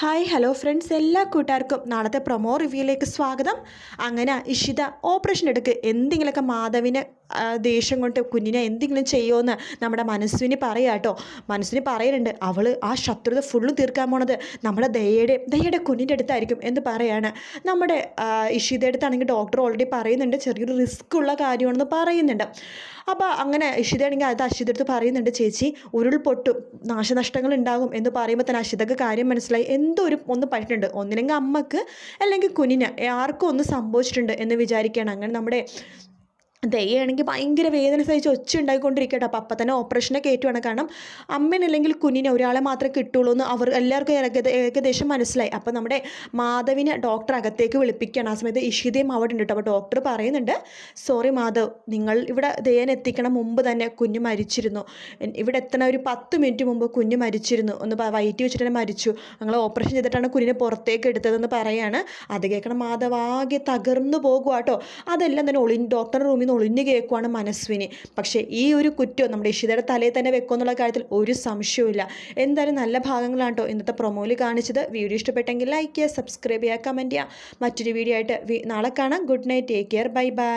Hi hello friends എല്ലാ കൂട്ടുകാർക്കും നാളത്തെ പ്രൊമോ റിവ്യൂയിലേക്ക് സ്വാഗതം. അങ്ങനെ ഇഷിത ഓപ്പറേഷൻ എടുക്ക്. എന്തെങ്കിലുമൊക്കെ മാധവിന് ദേഷ്യം കൊണ്ട് കുഞ്ഞിനെ എന്തെങ്കിലും ചെയ്യുമെന്ന് നമ്മുടെ മനസ്സിന് പറയാം കേട്ടോ മനസ്സിന് പറയുന്നുണ്ട് അവൾ ആ ശത്രുത ഫുള്ള് തീർക്കാൻ പോണത് നമ്മുടെ ദയയുടെ ദയയുടെ കുഞ്ഞിന്റെ അടുത്തായിരിക്കും എന്ന് പറയാണ്. നമ്മുടെ ഇഷിതയുടെ അടുത്താണെങ്കിൽ ഡോക്ടർ ഓൾറെഡി പറയുന്നുണ്ട്. ചെറിയൊരു റിസ്ക് ഉള്ള കാര്യമാണെന്ന് പറയുന്നുണ്ട്. അപ്പോൾ അങ്ങനെ ഇഷിതയാണെങ്കിൽ അത് അഷിതടുത്ത് പറയുന്നുണ്ട് ചേച്ചി ഉരുൾപൊട്ടും. നാശനഷ്ടങ്ങൾ ഉണ്ടാകും. എന്ന് പറയുമ്പോൾ തന്നെ അഷിതക്ക് കാര്യം മനസ്സിലായി. എന്തോ ഒരു ഒന്ന് പറ്റിയിട്ടുണ്ട്. ഒന്നില്ലെങ്കിൽ അമ്മയ്ക്ക് അല്ലെങ്കിൽ കുഞ്ഞിന് ആർക്കും ഒന്ന് സംഭവിച്ചിട്ടുണ്ട് എന്ന് വിചാരിക്കുകയാണ്. അങ്ങനെ നമ്മുടെ ദയ്യാണെങ്കിൽ ഭയങ്കര വേദന സഹിച്ച് ഒച്ച ഉണ്ടായിക്കൊണ്ടിരിക്കട്ടെ. അപ്പോൾ അപ്പം തന്നെ ഓപ്പറേഷനെ കയറ്റുവാണ് കാരണം അമ്മനല്ലെങ്കിൽ കുഞ്ഞിനെ ഒരാളെ മാത്രമേ കിട്ടുള്ളൂ എന്ന് അവർ എല്ലാവർക്കും ഏകദേശം മനസ്സിലായി. അപ്പോൾ നമ്മുടെ മാധവിനെ ഡോക്ടർ അകത്തേക്ക് വിളിപ്പിക്കുകയാണ്. ആ സമയത്ത് ഇഷിതയും അവിടെ ഉണ്ട് അപ്പോൾ ഡോക്ടർ പറയുന്നുണ്ട് സോറി മാധവ് നിങ്ങൾ ഇവിടെ ദയ്യനെ എത്തിക്കണം. മുമ്പ് തന്നെ കുഞ്ഞ് മരിച്ചിരുന്നു. ഇവിടെ എത്തണ ഒരു പത്ത് മിനിറ്റ് മുമ്പ് കുഞ്ഞ് മരിച്ചിരുന്നു. ഒന്ന് വയറ്റി വെച്ചിട്ട് തന്നെ മരിച്ചു. ഞങ്ങൾ ഓപ്പറേഷൻ ചെയ്തിട്ടാണ് കുഞ്ഞിനെ പുറത്തേക്ക് എടുത്തതെന്ന് പറയാണ്. അത് കേൾക്കണം മാധവ് ആകെ തകർന്നു പോകുക കേട്ടോ അതെല്ലാം തന്നെ ഒളി ഡോക്ടറുടെ റൂമിൽ നിന്ന് ഒളിഞ്ഞു കേൾക്കുവാണ് മനസ്വിനി പക്ഷേ ഈ ഒരു കുറ്റം നമ്മുടെ ഇഷിതയുടെ തലയിൽ തന്നെ വെക്കുമെന്നുള്ള കാര്യത്തിൽ ഒരു സംശയവുമില്ല. എന്തായാലും നല്ല ഭാഗങ്ങളാണ് കേട്ടോ ഇന്നത്തെ പ്രൊമോയിൽ കാണിച്ചത്. വീഡിയോ ഇഷ്ടപ്പെട്ടെങ്കിൽ ലൈക്ക് ചെയ്യുക സബ്സ്ക്രൈബ് ചെയ്യുക കമന്റ് ചെയ്യുക. മറ്റൊരു വീഡിയോ ആയിട്ട് നാളെ കാണാം. Good night take care bye bye